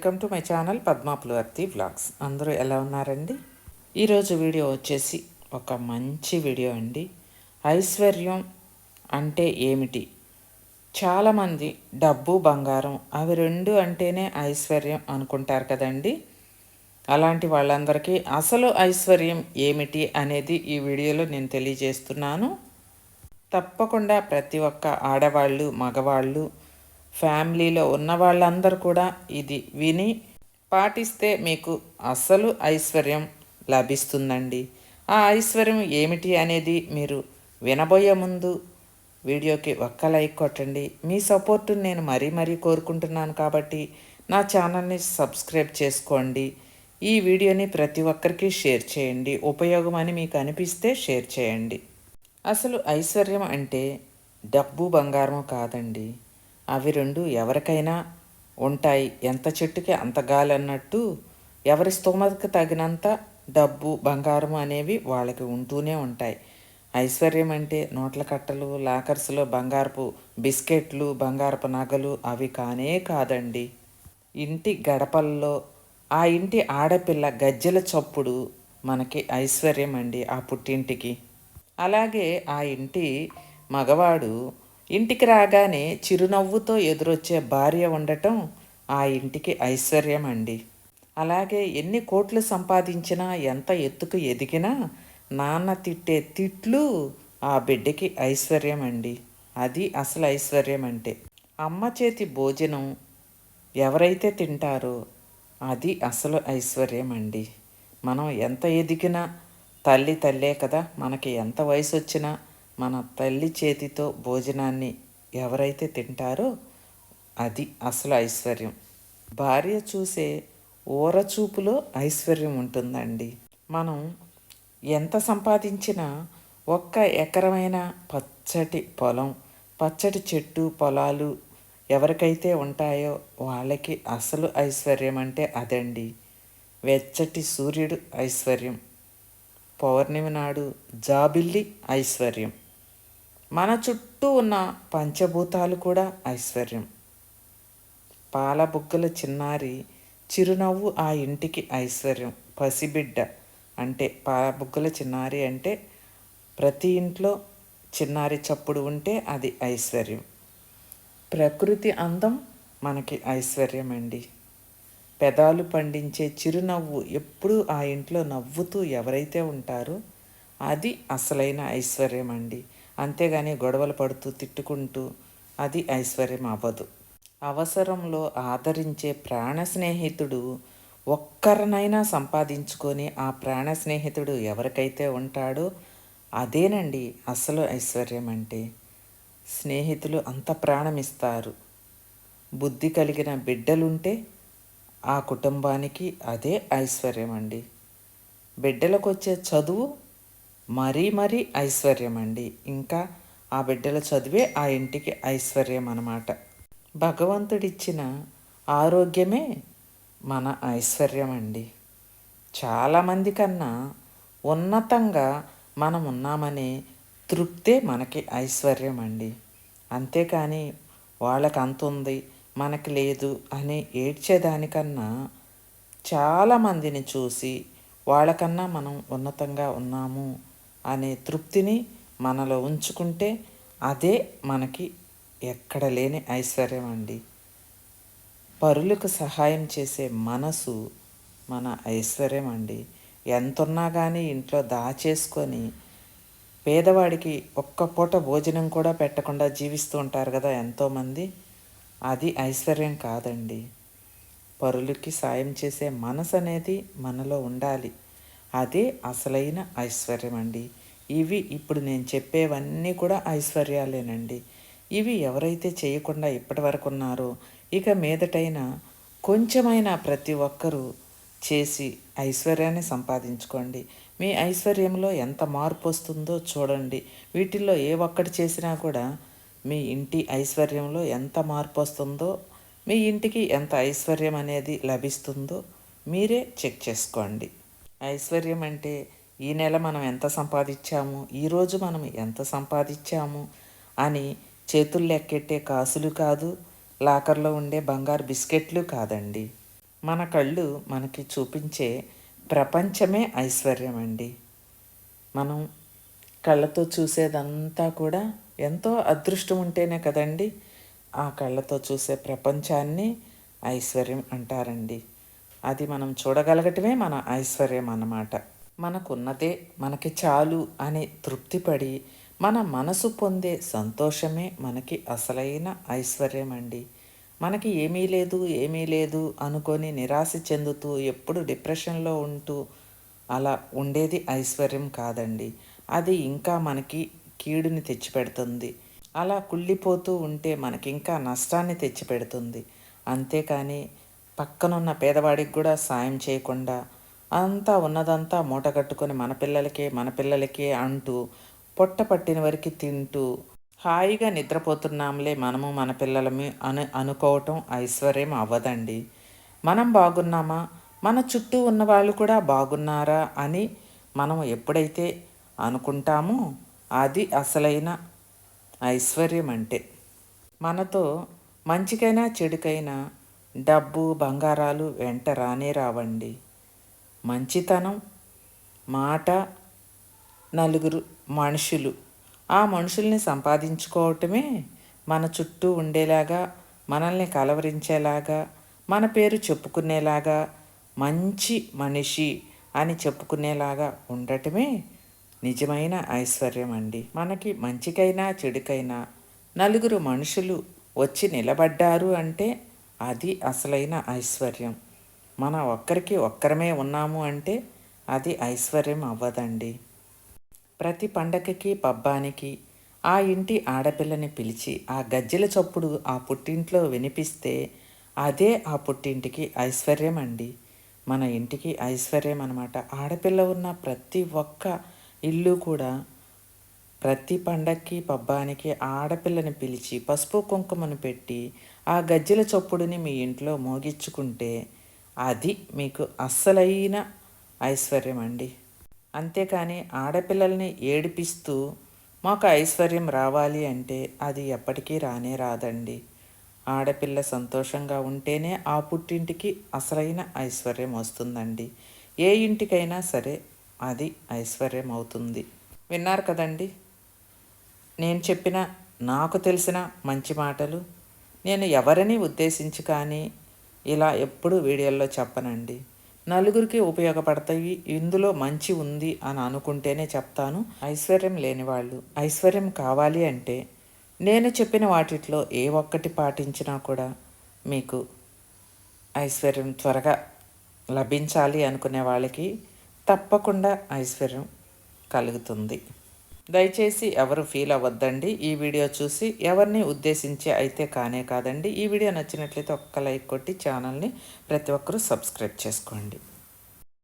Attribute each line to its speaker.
Speaker 1: Welcome to my channel Padmapulavarthi blogs అందరూ ఎలా ఉన్నారండి? ఈరోజు వీడియో వచ్చేసి ఒక మంచి వీడియో అండి. ఐశ్వర్యం అంటే ఏమిటి? చాలామంది డబ్బు బంగారం అవి రెండు అంటేనే ఐశ్వర్యం అనుకుంటారు కదండి. అలాంటి వాళ్ళందరికీ అసలు ఐశ్వర్యం ఏమిటి అనేది ఈ వీడియోలో నేను తెలియజేస్తున్నాను. తప్పకుండా ప్రతి ఒక్క ఆడవాళ్ళు మగవాళ్ళు ఫ్యామిలీలో ఉన్న వాళ్ళందరూ కూడా ఇది విని పాటిస్తే మీకు అసలు ఐశ్వర్యం లభిస్తుందండి. ఆ ఐశ్వర్యం ఏమిటి అనేది మీరు వినబోయే ముందు వీడియోకి ఒక్క లైక్ కొట్టండి. మీ సపోర్టును నేను మరీ మరీ కోరుకుంటున్నాను కాబట్టి నా ఛానల్ని సబ్స్క్రైబ్ చేసుకోండి. ఈ వీడియోని ప్రతి ఒక్కరికి షేర్ చేయండి. ఉపయోగం అని మీకు అనిపిస్తే షేర్ చేయండి. అసలు ఐశ్వర్యం అంటే డబ్బు బంగారం కాదండి. అవి రెండు ఎవరికైనా ఉంటాయి. ఎంత చెట్టుకి అంత గాలి అన్నట్టు ఎవరి స్తోమతకు తగినంత డబ్బు బంగారం అనేవి వాళ్ళకి ఉంటూనే ఉంటాయి. ఐశ్వర్యం అంటే నోట్ల కట్టలు లాకర్స్లో బంగారపు బిస్కెట్లు బంగారపు నగలు అవి కానే కాదండి. ఇంటి గడపల్లో ఆ ఇంటి ఆడపిల్ల గజ్జెల చప్పుడు మనకి ఐశ్వర్యం అండి ఆ పుట్టింటికి. అలాగే ఆ ఇంటి మగవాడు ఇంటికి రాగానే చిరునవ్వుతో ఎదురొచ్చే భార్య ఉండటం ఆ ఇంటికి ఐశ్వర్యం అండి అలాగే ఎన్ని కోట్లు సంపాదించినా ఎంత ఎత్తుకు ఎదిగినా నాన్న తిట్టే తిట్లు ఆ బిడ్డకి ఐశ్వర్యం అండి అది అసలు ఐశ్వర్యం అంటే అమ్మ చేతి భోజనం ఎవరైతే తింటారో అది అసలు ఐశ్వర్యం అండి మనం ఎంత ఎదిగినా తల్లి తల్లే కదా మనకి ఎంత వయసు వచ్చినా మన తల్లి చేతితో భోజనాన్ని ఎవరైతే తింటారో అది అసలు ఐశ్వర్యం. భార్య చూసే ఊరచూపులో ఐశ్వర్యం ఉంటుందండి. మనం ఎంత సంపాదించినా ఒక్క ఎకరమైన పచ్చటి పొలం పచ్చటి చెట్టు పొలాలు ఎవరికైతే ఉంటాయో వాళ్ళకి అసలు ఐశ్వర్యం అంటే అదండి. వెచ్చటి సూర్యుడు ఐశ్వర్యం. పౌర్ణమి నాడు జాబిల్లి ఐశ్వర్యం. మన చుట్టూ ఉన్న పంచభూతాలు కూడా ఐశ్వర్యం. పాల బుగ్గల చిన్నారి చిరునవ్వు ఆ ఇంటికి ఐశ్వర్యం. పసిబిడ్డ అంటే పాల బుగ్గల చిన్నారి అంటే ప్రతి ఇంట్లో చిన్నారి చప్పుడు ఉంటే అది ఐశ్వర్యం. ప్రకృతి అందం మనకి ఐశ్వర్యం అండి పెదాలు పండించే చిరునవ్వు ఎప్పుడూ ఆ ఇంట్లో నవ్వుతూ ఎవరైతే ఉంటారో అది అసలైన ఐశ్వర్యం అండి అంతేగాని గొడవలు పడుతూ తిట్టుకుంటూ అది ఐశ్వర్యం అవ్వదు. అవసరంలో ఆదరించే ప్రాణ స్నేహితుడు ఒక్కరినైనా సంపాదించుకొని ఆ ప్రాణ స్నేహితుడు ఎవరికైతే ఉంటాడో అదేనండి అసలు ఐశ్వర్యం అంటే. స్నేహితులు అంత ప్రాణమిస్తారు. బుద్ధి కలిగిన బిడ్డలుంటే ఆ కుటుంబానికి అదే ఐశ్వర్యం అండి. బిడ్డలకు వచ్చే చదువు మరీ మరీ ఐశ్వర్యం అండి ఇంకా ఆ బిడ్డల చదివే ఆ ఇంటికి ఐశ్వర్యం అన్నమాట భగవంతుడిచ్చిన ఆరోగ్యమే మన ఐశ్వర్యం అండి చాలామంది కన్నా ఉన్నతంగా మనం ఉన్నామనే తృప్తే మనకి ఐశ్వర్యం అండి అంతేకాని వాళ్ళకి అంత ఉంది మనకి లేదు అని ఏడ్చేదానికన్నా చాలామందిని చూసి వాళ్ళకన్నా మనం ఉన్నతంగా ఉన్నాము అనే తృప్తిని మనలో ఉంచుకుంటే అదే మనకి ఎక్కడ లేని ఐశ్వర్యం అండి. పరులకు సహాయం చేసే మనసు మన ఐశ్వర్యం అండి. ఎంతున్నా కానీ ఇంట్లో దాచేసుకొని పేదవాడికి ఒక్క పూట భోజనం కూడా పెట్టకుండా జీవిస్తూ ఉంటారు కదా ఎంతోమంది. అది ఐశ్వర్యం కాదండి. పరులకి సాయం చేసే మనసు అనేది మనలో ఉండాలి. అదే అసలైన ఐశ్వర్యం అండి ఇవి ఇప్పుడు నేను చెప్పేవన్నీ కూడా ఐశ్వర్యాలేనండి. ఇవి ఎవరైతే చేయకుండా ఇప్పటి వరకు ఉన్నారో ఇక మీదటైనా కొంచెమైనా ప్రతి ఒక్కరూ చేసి ఐశ్వర్యాన్ని సంపాదించుకోండి. మీ ఐశ్వర్యంలో ఎంత మార్పు వస్తుందో చూడండి. వీటిల్లో ఏ ఒక్కటి చేసినా కూడా మీ ఇంటి ఐశ్వర్యంలో ఎంత మార్పు వస్తుందో మీ ఇంటికి ఎంత ఐశ్వర్యం అనేది లభిస్తుందో మీరే చెక్ చేసుకోండి. ఐశ్వర్యం అంటే ఈ నెల మనం ఎంత సంపాదించాము? ఈరోజు మనం ఎంత సంపాదించాము? అని చేతులు లెక్కెట్టే కాసులు కాదు లాకర్లో ఉండే బంగారు బిస్కెట్లు కాదండి. మన కళ్ళు మనకి చూపించే ప్రపంచమే ఐశ్వర్యం అండి. మనం కళ్ళతో చూసేదంతా కూడా ఎంతో అదృష్టం ఉంటేనే కదండి ఆ కళ్ళతో చూసే ప్రపంచాన్ని ఐశ్వర్యం అంటారండి. అది మనం చూడగలగటమే మన ఐశ్వర్యం అన్నమాట. మనకున్నదే మనకి చాలు అని తృప్తిపడి మన మనసు పొందే సంతోషమే మనకి అసలైన ఐశ్వర్యం అండి మనకి ఏమీ లేదు ఏమీ లేదు అనుకొని నిరాశ చెందుతూ ఎప్పుడు డిప్రెషన్లో ఉంటూ అలా ఉండేది ఐశ్వర్యం కాదండి. అది ఇంకా మనకి కీడుని తెచ్చిపెడుతుంది. అలా కుళ్ళిపోతూ ఉంటే మనకి ఇంకా నష్టాన్ని తెచ్చిపెడుతుంది. అంతేకాని పక్కనున్న పేదవాడికి కూడా సాయం చేయకుండా అంతా ఉన్నదంతా మూట కట్టుకొని మన పిల్లలకే మన పిల్లలకే అంటూ పొట్ట పట్టిన వరకు తింటూ హాయిగా నిద్రపోతున్నాంలే మనము మన పిల్లలమే అని అనుకోవటం ఐశ్వర్యం అవ్వదండి. మనం బాగున్నామా? మన చుట్టూ ఉన్న వాళ్ళు కూడా బాగున్నారా అని మనం ఎప్పుడైతే అనుకుంటామో అది అసలైన ఐశ్వర్యం అంటే మనతో మంచికైనా చెడుకైనా డబ్బు బంగారాలు వెంట రానే రావండి. మంచితనం మాట నలుగురు మనుషులు. ఆ మనుషుల్ని సంపాదించుకోవటమే మన చుట్టూ ఉండేలాగా మనల్ని కలవరించేలాగా మన పేరు చెప్పుకునేలాగా మంచి మనిషి అని చెప్పుకునేలాగా ఉండటమే నిజమైన ఐశ్వర్యం అండి. మనకి మంచికైనా చెడుకైనా నలుగురు మనుషులు వచ్చి నిలబడ్డారు అంటే అది అసలైన ఐశ్వర్యం. మన ఒక్కరికి ఒక్కరమే ఉన్నాము అంటే అది ఐశ్వర్యం అవ్వదండి. ప్రతి పండగకి పబ్బానికి ఆ ఇంటి ఆడపిల్లని పిలిచి ఆ గజ్జెల చప్పుడు ఆ పుట్టింట్లో వినిపిస్తే అదే ఆ పుట్టింటికి ఐశ్వర్యం అండి. మన ఇంటికి ఐశ్వర్యం అనమాట ఆడపిల్ల ఉన్న ప్రతి ఒక్క ఇల్లు కూడా ప్రతి పండక్కి పబ్బానికి ఆడపిల్లని పిలిచి పసుపు కుంకుమను పెట్టి ఆ గజ్జెల చొప్పుడుని మీ ఇంట్లో మోగించుకుంటే అది మీకు అస్సలైన ఐశ్వర్యం అండి అంతేకాని ఆడపిల్లల్ని ఏడిపిస్తూ మాకు ఐశ్వర్యం రావాలి అంటే అది ఎప్పటికీ రానే రాదండి. ఆడపిల్ల సంతోషంగా ఉంటేనే ఆ పుట్టింటికి అసలైన ఐశ్వర్యం వస్తుందండి. ఏ ఇంటికైనా సరే అది ఐశ్వర్యం అవుతుంది విన్నారు కదండి? నేను చెప్పిన నాకు తెలిసిన మంచి మాటలు నేను ఎవరిని ఉద్దేశించి కానీ ఇలా ఎప్పుడు వీడియోల్లో చెప్పనండి. నలుగురికి ఉపయోగపడతాయి ఇందులో మంచి ఉంది అని అనుకుంటేనే చెప్తాను. ఐశ్వర్యం లేని వాళ్ళు ఐశ్వర్యం కావాలి అంటే నేను చెప్పిన వాటిలో ఏ ఒక్కటి పాటించినా కూడా మీకు ఐశ్వర్యం త్వరగా లభించాలి అనుకునే వాళ్ళకి తప్పకుండా ఐశ్వర్యం కలుగుతుంది. దయచేసి ఎవరు ఫీల్ అవ్వద్దండి. ఈ వీడియో చూసి ఎవరిని ఉద్దేశించి అయితే కానే కాదండి. ఈ వీడియో నచ్చినట్లయితే ఒక్క లైక్ కొట్టి ఛానల్ని ప్రతి ఒక్కరూ సబ్స్క్రైబ్ చేసుకోండి.